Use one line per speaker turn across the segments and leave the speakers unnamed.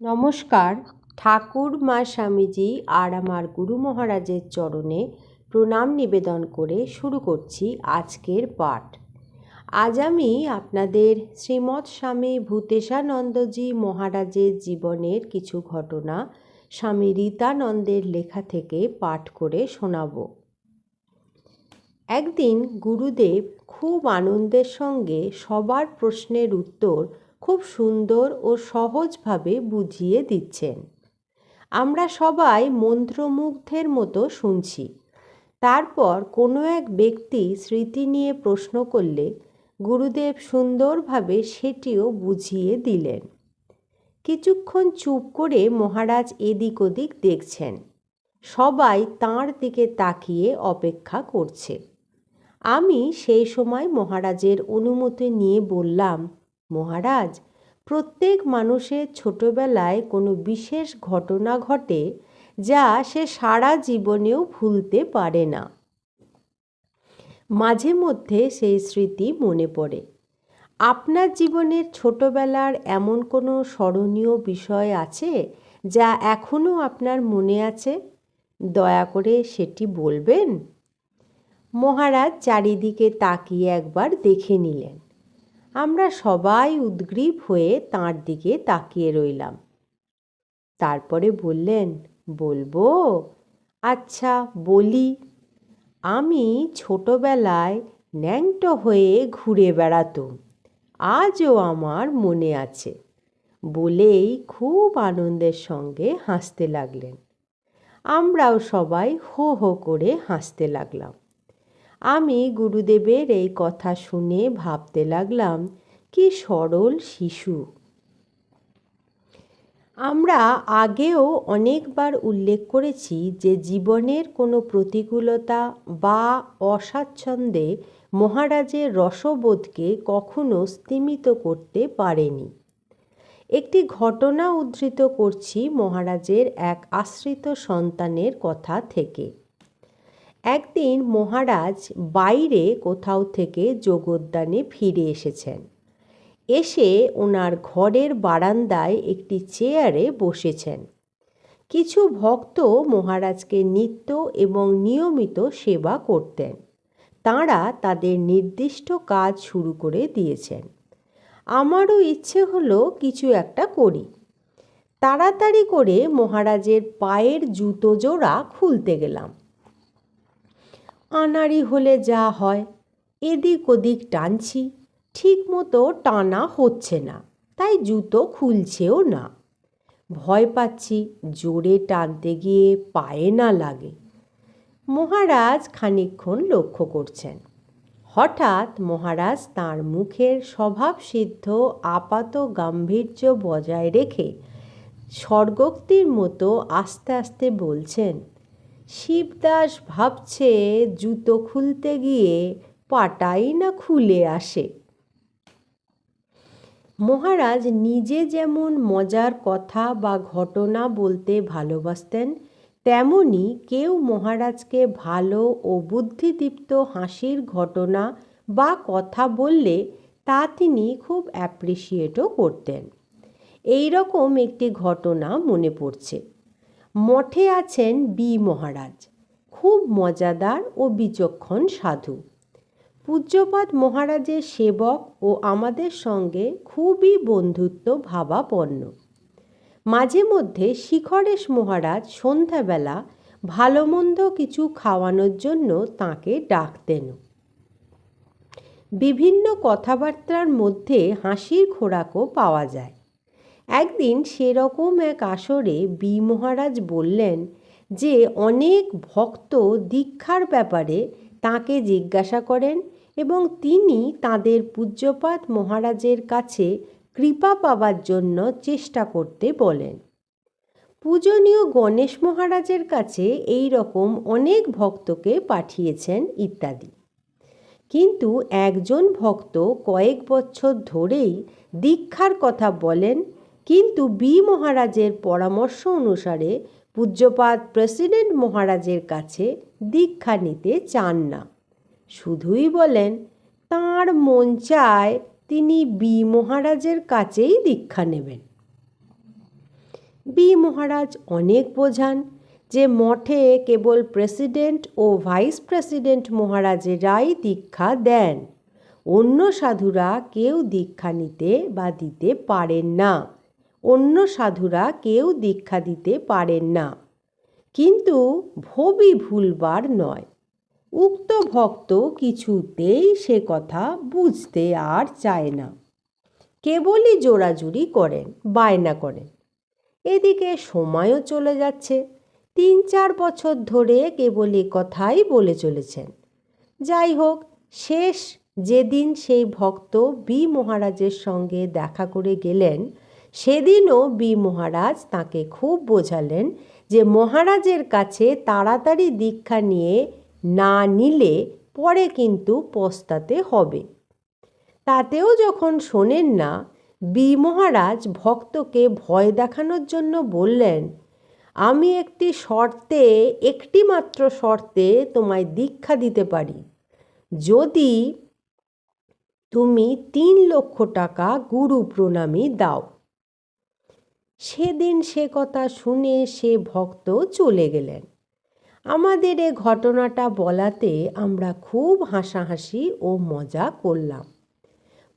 নমস্কার। ঠাকুর, মা স্বামীজি আর আমার গুরু মহারাজের চরণে প্রণাম নিবেদন করে শুরু করছি আজকের পাঠ। আজ আমি আপনাদের শ্রীমৎ স্বামী ভূতেশানন্দজি মহারাজের জীবনের কিছু ঘটনা স্বামী রীতানন্দের লেখা থেকে পাঠ করে শোনাব। একদিন গুরুদেব খুব আনন্দের সঙ্গে সবার প্রশ্নের উত্তর খুব সুন্দর ও সহজভাবে বুঝিয়ে দিচ্ছেন। আমরা সবাই মন্ত্রমুগ্ধের মতো শুনছি। তারপর কোনো এক ব্যক্তি স্মৃতি নিয়ে প্রশ্ন করলে গুরুদেব সুন্দরভাবে সেটিও বুঝিয়ে দিলেন। কিছুক্ষণ চুপ করে মহারাজ এদিক ওদিক দেখছেন। সবাই তাঁর দিকে তাকিয়ে অপেক্ষা করছে। আমি সেই সময় মহারাজের অনুমতি নিয়ে বললাম মহারাজ, প্রত্যেক মানুষের ছোটবেলায় কোনো বিশেষ ঘটনা ঘটে যা সে সারা জীবনেও ভুলতে পারে না। মাঝে মধ্যে সেই স্মৃতি মনে পড়ে। আপনার জীবনের ছোটবেলার এমন কোনো স্মরণীয় বিষয় আছে যা এখনও আপনার মনে আছে? দয়া করে সেটি বলবেন? মহারাজ চারিদিকে তাকিয়ে একবার দেখে নিলেন। আমরা সবাই উদ্গ্রীব হয়ে তাঁর দিকে তাকিয়ে রইলাম। তারপরে বললেন, বলব? আচ্ছা বলি। আমি ছোটবেলায় ন্যাংটো হয়ে ঘুরে বেড়াতুম আজও আমার মনে আছে। বলেই খুব আনন্দের সঙ্গে হাসতে লাগলেন। আমরাও সবাই হো হো করে হাসতে লাগলাম। আমি গুরুদেবের এই কথা শুনে ভাবতে লাগলাম, কি সরল শিশু। আমরা আগেও অনেকবার উল্লেখ করেছি যে জীবনের কোনো প্রতিকূলতা বা অস্বাচ্ছন্দ্যে মহারাজের রসবোধকে কখনো স্তিমিত করতে পারেনি। একটি ঘটনা উদ্ধৃত করছি মহারাজের এক আশ্রিত সন্তানের কথা থেকে। একদিন মহারাজ বাইরে কোথাও থেকে যোগোদ্যানে ফিরে এসেছেন। এসে ওনার ঘরের বারান্দায় একটি চেয়ারে বসেছেন। কিছু ভক্ত মহারাজকে নিত্য এবং নিয়মিত সেবা করতেন। তাঁরা তাদের নির্দিষ্ট কাজ শুরু করে দিয়েছেন। আমারও ইচ্ছে হলো কিছু একটা করি। তাড়াতাড়ি করে মহারাজের পায়ের জুতো জোড়া খুলতে গেলাম। আনাড়ি হলে যা হয়, এদিক ওদিক টানছি ঠিক মতো টানা হচ্ছে না, তাই জুতো খুলছেও না। ভয় পাচ্ছি জোরে টানতে গিয়ে পায়ে না লাগে। মহারাজ খানিক্ষণ লক্ষ্য করছেন। হঠাৎ মহারাজ তাঁর মুখের স্বভাবসিদ্ধ আপাত গাম্ভীর্য বজায় রেখে স্বর্গোক্তির মতো আস্তে আস্তে বলছেন শিবদাস ভাবছে জুতো খুলতে গিয়ে পাটাই না খুলে আসে। মহারাজ নিজে যেমন মজার কথা বা ঘটনা বলতে ভালোবাসতেন, তেমনি কেউ মহারাজকে ভালো ও বুদ্ধিদীপ্ত হাসির ঘটনা বা কথা বললে তা তিনি খুব অ্যাপ্রিসিয়েটও করতেন। এই রকম একটি ঘটনা মনে পড়ছে। মঠে আছেন বি মহারাজ। খুব মজাদার ও বিচক্ষণ সাধু। পূজ্যপাদ মহারাজের সেবক ও আমাদের সঙ্গে খুবই বন্ধুত্ব ভাবাপন্ন মাঝে মধ্যে শিখরেশ মহারাজ সন্ধ্যাবেলা ভালো মন্দ কিছু খাওয়ানোর জন্য তাকে ডাকতেন। বিভিন্ন কথাবার্তার মধ্যে হাসির খোরাকও পাওয়া যায়। একদিন সেরকম এক আসরে বি মহারাজ বললেন যে, অনেক ভক্ত দীক্ষার ব্যাপারে তাকে জিজ্ঞাসা করেন এবং তিনি তাদের পূজ্যপাত মহারাজের কাছে কৃপা পাবার জন্য চেষ্টা করতে বলেন। পূজনীয় গণেশ মহারাজের কাছে এই রকম অনেক ভক্তকে পাঠিয়েছেন ইত্যাদি। কিন্তু একজন ভক্ত কয়েক বছর ধরেই দীক্ষার কথা বলেন কিন্তু বি মহারাজের পরামর্শ অনুসারে পূজ্যপাত প্রেসিডেন্ট মহারাজের কাছে দীক্ষা নিতে চান না। শুধুই বলেন, তাঁর মন চায় তিনি বি মহারাজের কাছেই দীক্ষা নেবেন। বি মহারাজ অনেক বোঝান যে মঠে কেবল প্রেসিডেন্ট ও ভাইস প্রেসিডেন্ট মহারাজেরাই দীক্ষা দেন। অন্য সাধুরা কেউ দীক্ষা নিতে বা দিতে পারেন না। অন্য সাধুরা কেউ দীক্ষা দিতে পারেন না। কিন্তু ভবি ভুলবার নয়। উক্ত ভক্ত কিছুতেই সে কথা বুঝতে আর চায় না। কেবলই জোড়াজুড়ি করেন, বায়না করেন। এদিকে সময়ও চলে যাচ্ছে। তিন চার বছর ধরে কেবল এ কথাই বলে চলেছেন। যাই হোক, শেষ যেদিন সেই ভক্ত বি মহারাজের সঙ্গে দেখা করে গেলেন সেদিনও বি মহারাজ তাকে খুব বোঝালেন যে মহারাজের কাছে তাড়াতাড়ি দীক্ষা নিয়ে না নিলে পরে কিন্তু পস্তাতে হবে। তাতেও যখন শোনেন না, বি মহারাজ ভক্তকে ভয় দেখানোর জন্য বললেন, আমি একটি শর্তে একটি মাত্র শর্তে তোমায় দীক্ষা দিতে পারি। যদি তুমি তিন লক্ষ টাকা গুরু প্রণামী দাও। সেদিন সে কথা শুনে সে ভক্ত চলে গেলেন। আমাদের এ ঘটনাটা বলাতে আমরা খুব হাসাহাসি ও মজা করলাম।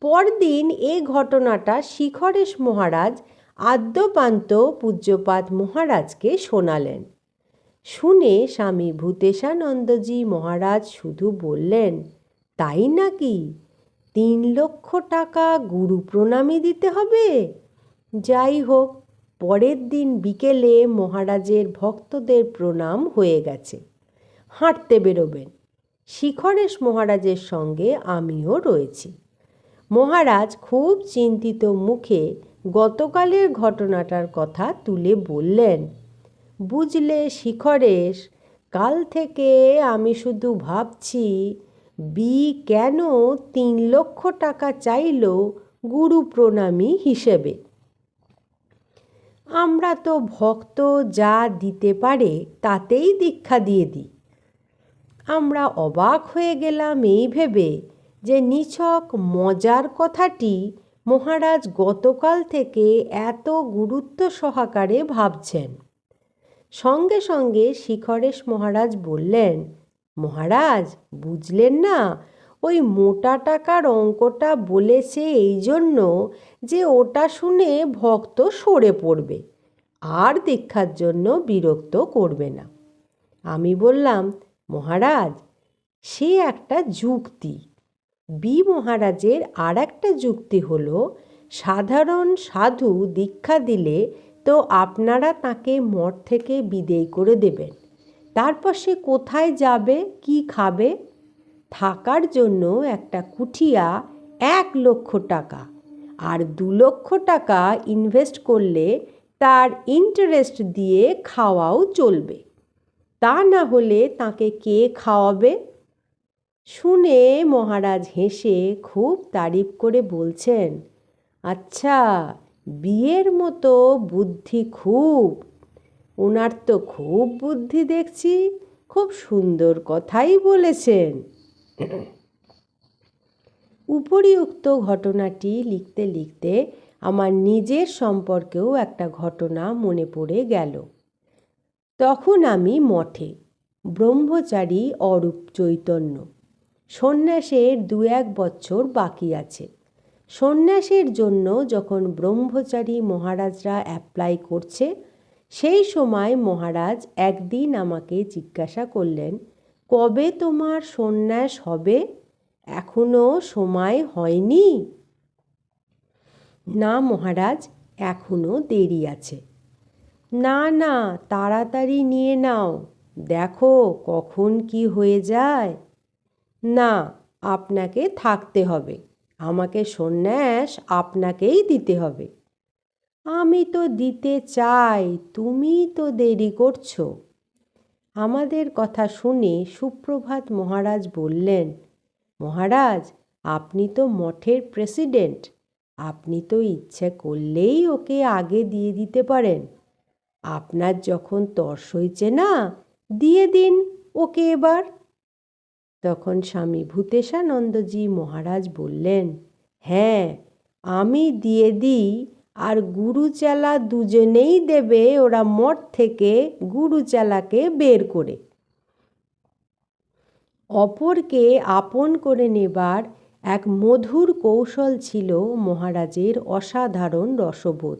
পরদিন এ ঘটনাটা শিখরেশ মহারাজ আদ্যপান্ত পূজ্যপাত মহারাজকে শোনালেন। শুনে স্বামী ভূতেশানন্দজি মহারাজ শুধু বললেন, তাই নাকি? তিন লক্ষ টাকা গুরু প্রণামী দিতে হবে? যাই হোক পরের দিন বিকেলে মহারাজের ভক্তদের প্রণাম হয়ে গেছে। হাঁটতে বেরোবেন। শিখরেশ মহারাজের সঙ্গে আমিও রয়েছি। মহারাজ খুব চিন্তিত মুখে গতকালের ঘটনাটার কথা তুলে বললেন, বুঝলে শিখরেশ, কাল থেকে আমি শুধু ভাবছি, বি কেন তিন লক্ষ টাকা চাইল গুরু প্রণামী হিসেবে? আমরা তো ভক্ত যা দিতে পারে তাতেই দীক্ষা দিয়ে দিই। আমরা অবাক হয়ে গেলাম এই ভেবে যে নিছক মজার কথাটি মহারাজ গতকাল থেকে এত গুরুত্ব সহকারে ভাবছেন। সঙ্গে সঙ্গে শিখরেশ মহারাজ বললেন, মহারাজ, বুঝলেন না ওই মোটা টাকার অঙ্কটা বলেছে এই জন্য যে ওটা শুনে ভক্ত সরে পড়বে, আর দীক্ষার জন্য বিরক্ত করবে না। আমি বললাম, মহারাজ, সে একটা যুক্তি। বি মহারাজের আর একটা যুক্তি হলো, সাধারণ সাধু দীক্ষা দিলে তো আপনারা তাকে মঠ থেকে বিদেয় করে দেবেন। তারপর সে কোথায় যাবে, কি খাবে? থাকার জন্য একটা কুঠিয়া এক লক্ষ টাকা আর দু লক্ষ টাকা ইনভেস্ট করলে তার ইন্টারেস্ট দিয়ে খাওয়াও চলবে। তা না হলে তাকে কে খাওয়াবে? শুনে মহারাজ হেসে খুব তারিফ করে বলছেন আচ্ছা বিয়ের মতো বুদ্ধি খুব। ওনার তো খুব বুদ্ধি দেখছি, খুব সুন্দর কথাই বলেছেন। উপরিউক্ত ঘটনাটি লিখতে লিখতে আমার নিজের সম্পর্কেও একটা ঘটনা মনে পড়ে গেল। তখন আমি মঠে, ব্রহ্মচারী অরূপ চৈতন্য। সন্ন্যাসের দু এক বছর বাকি আছে। সন্ন্যাসের জন্য যখন ব্রহ্মচারী মহারাজরা অ্যাপ্লাই করছে, সেই সময় মহারাজ একদিন আমাকে জিজ্ঞাসা করলেন কবে তোমার সন্ন্যাস হবে? এখনও সময় হয়নি? না মহারাজ এখনও দেরি আছে। না না, তাড়াতাড়ি নিয়ে নাও। দেখো কখন কি হয়ে যায়। না, আপনাকে থাকতে হবে। আমাকে সন্ন্যাস আপনাকেই দিতে হবে। আমি তো দিতে চাই, তুমি তো দেরি করছ। আমাদের কথা শুনে সুপ্রভাত মহারাজ বললেন, মহারাজ, আপনি তো মঠের প্রেসিডেন্ট। আপনি তো ইচ্ছে করলেই ওকে আগে দিয়ে দিতে পারেন। আপনার যখন তর্স হয়েছে না, দিয়ে দিন ওকে এবার। তখন স্বামী ভূতেশানন্দজি মহারাজ বললেন হ্যাঁ আমি দিয়ে দিই আর গুরুচালা দুজনেই দেবে ওরা মঠ থেকে গুরুচালাকে বের করে। অপরকে আপন করে নেবার এক মধুর কৌশল ছিল মহারাজের অসাধারণ রসবোধ।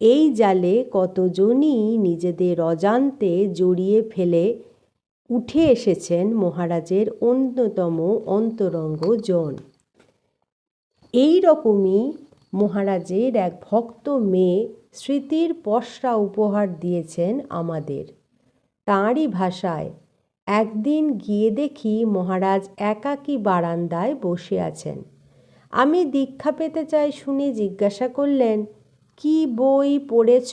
এই জালে কতজনই নিজেদের অজান্তে জড়িয়ে ফেলে উঠে এসেছেন মহারাজের অন্যতম অন্তরঙ্গ জন। এই রকমই মহারাজের এক ভক্ত মেয়ে স্মৃতির পশরা উপহার দিয়েছেন আমাদের। তাঁরই ভাষায়, একদিন গিয়ে দেখি মহারাজ একাকী বারান্দায় বসে আছেন। আমি দীক্ষা পেতে চাই শুনে জিজ্ঞাসা করলেন, কি বই পড়েছ?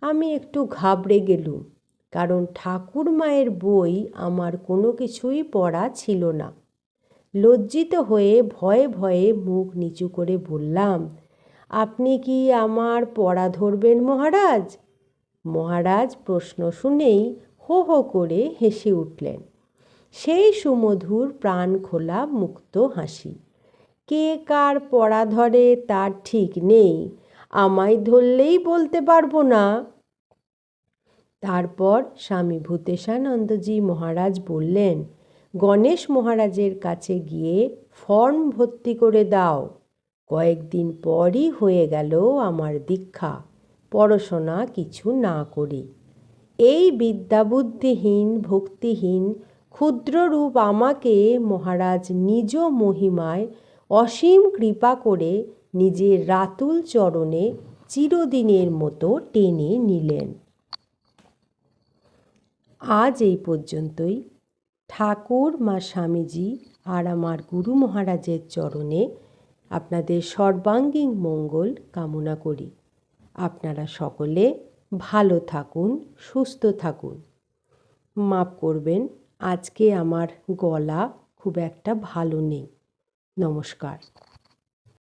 আমি একটু ঘাবড়ে গেলুম, কারণ ঠাকুর মায়ের বই আমার কোনো কিছুই পড়া ছিল না। লজ্জিত হয়ে ভয়ে ভয়ে মুখ নিচু করে বললাম, আপনি কি আমার পড়া ধরবেন মহারাজ? মহারাজ প্রশ্ন শুনেই হো হো করে হেসে উঠলেন। সেই সুমধুর প্রাণ খোলা মুক্ত হাসি। কে কার পড়া ধরে তার ঠিক নেই, আমায় ধরলেই বলতে পারব না। তারপর স্বামী ভূতেশানন্দজি মহারাজ বললেন গণেশ মহারাজের কাছে গিয়ে ফর্ম ভর্তি করে দাও। কয়েকদিন পরই হয়ে গেল আমার দীক্ষা। পড়াশোনা কিছু না করে। এই বিদ্যাবুদ্ধিহীন, ভক্তিহীন, ক্ষুদ্ররূপ আমাকে মহারাজ নিজ মহিমায় অসীম কৃপা করে নিজের রাতুল চরণে চিরদিনের মতো টেনে নিলেন। আজ এই পর্যন্তই। ঠাকুর, মা স্বামীজি আর আমার গুরু মহারাজের চরণে আপনাদের সর্বাঙ্গীন মঙ্গল কামনা করি। আপনারা সকলে ভালো থাকুন, সুস্থ থাকুন। মাফ করবেন, আজকে আমার গলা খুব একটা ভালো নেই। নমস্কার।